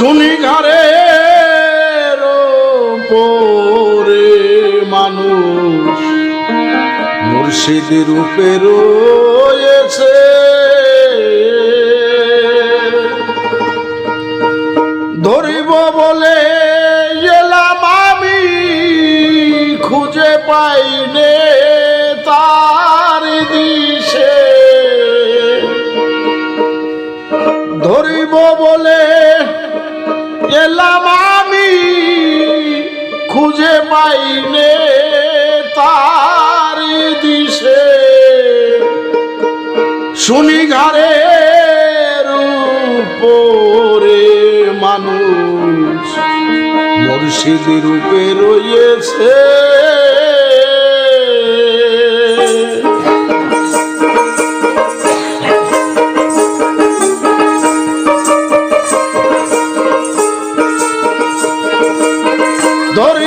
শুনি ঘরে পরে মানুষ মুর্শিদের রূপে রয়েছে। ধরিব বলে এলাম আমি, খুঁজে পাইনে তার দিশে। ধরিব বলে এলাম আমি খুঁজে পাইনে তার দিশে। শুনি ঘরে উপরে মানুষ মুর্শিদ রূপে রয়েছে। ধরিব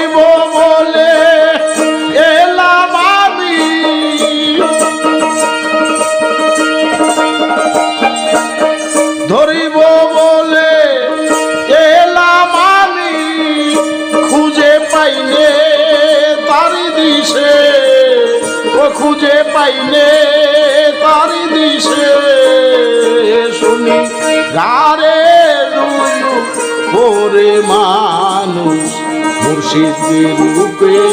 রূপে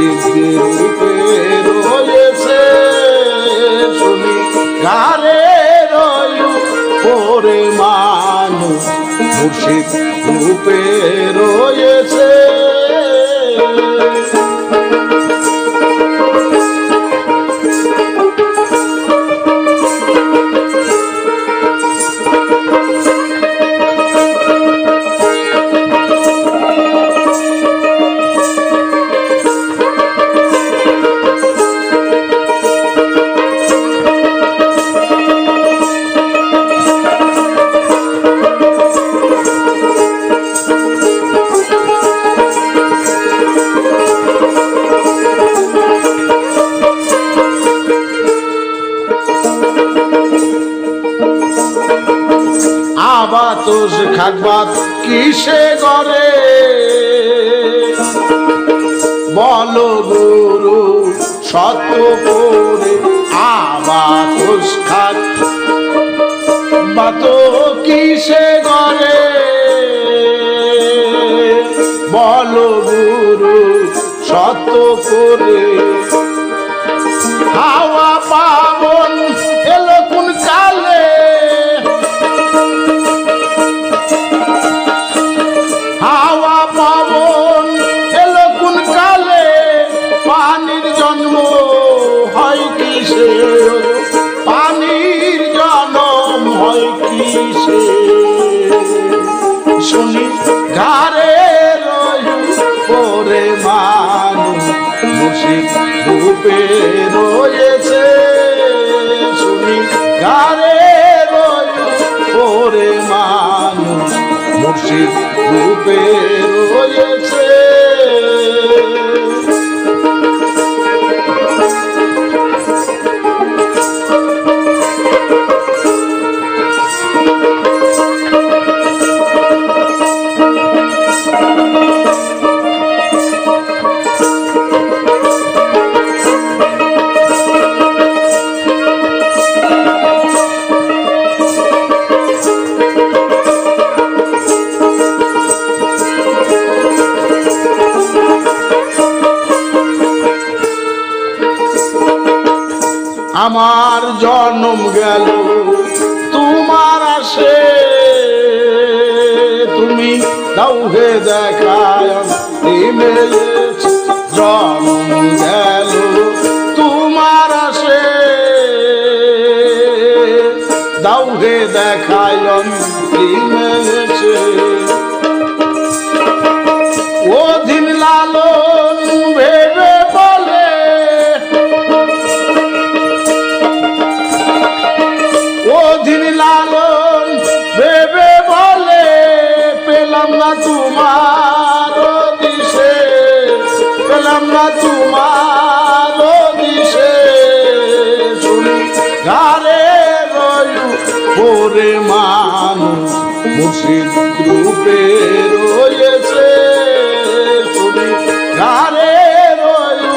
মুর্শিদের রূপে রয়েছে শুনি গারে রয়ু পরে রয়েছে। খাকবাত কিসে করে বল গুরু, সত্য করে খাক বাত কিসে করে বল গুরু, সত্য করে। হাওয়া কিসে শুনি ঘরে পরে মানুষ রূপে রূপে রয়েছে। শুনি ঘরে পরে মানুষ মুর্শিদ রূপে রয়েছে। তুমি দাও হে দেখায় জন্ম গেল মুর্শিদ রূপে শুনি গারে রয়ু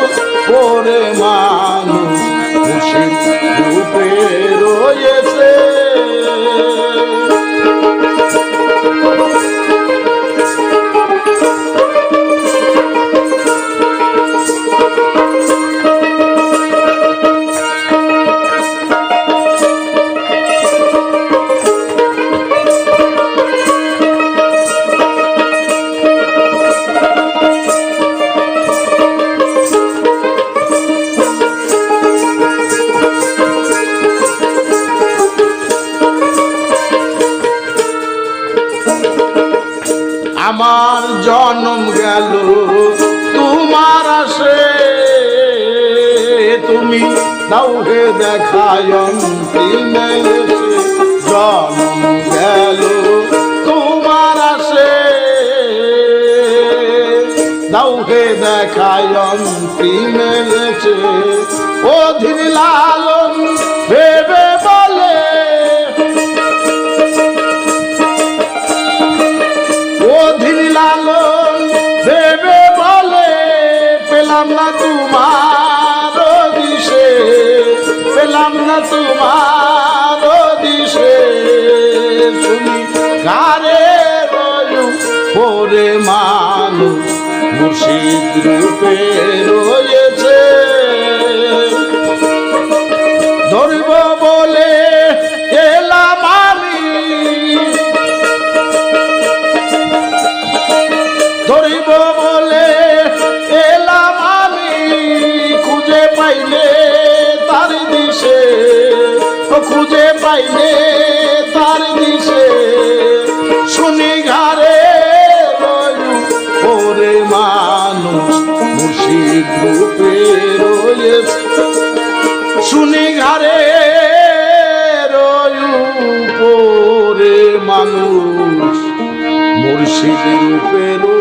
ওরে মানুষ আমার জন্ম গেল। তোমার আসে, তুমি দাও দেখায় জন্ম গেল। তোমার আসে, দাও হে দেখায় এসে। অধীর লালন তোমার দিশে রয়ু পরে মানুষ মুর্শিদ রূপে রয়েছে পাইলে তার দিশে শুনি ঘাড়ে রয়ু ওরে মানুষ, মুর্শিদ রয়েছে। শুনি ঘাড়ে রয়ু মানুষ, মুর্শিদ রূপে রয়েছে।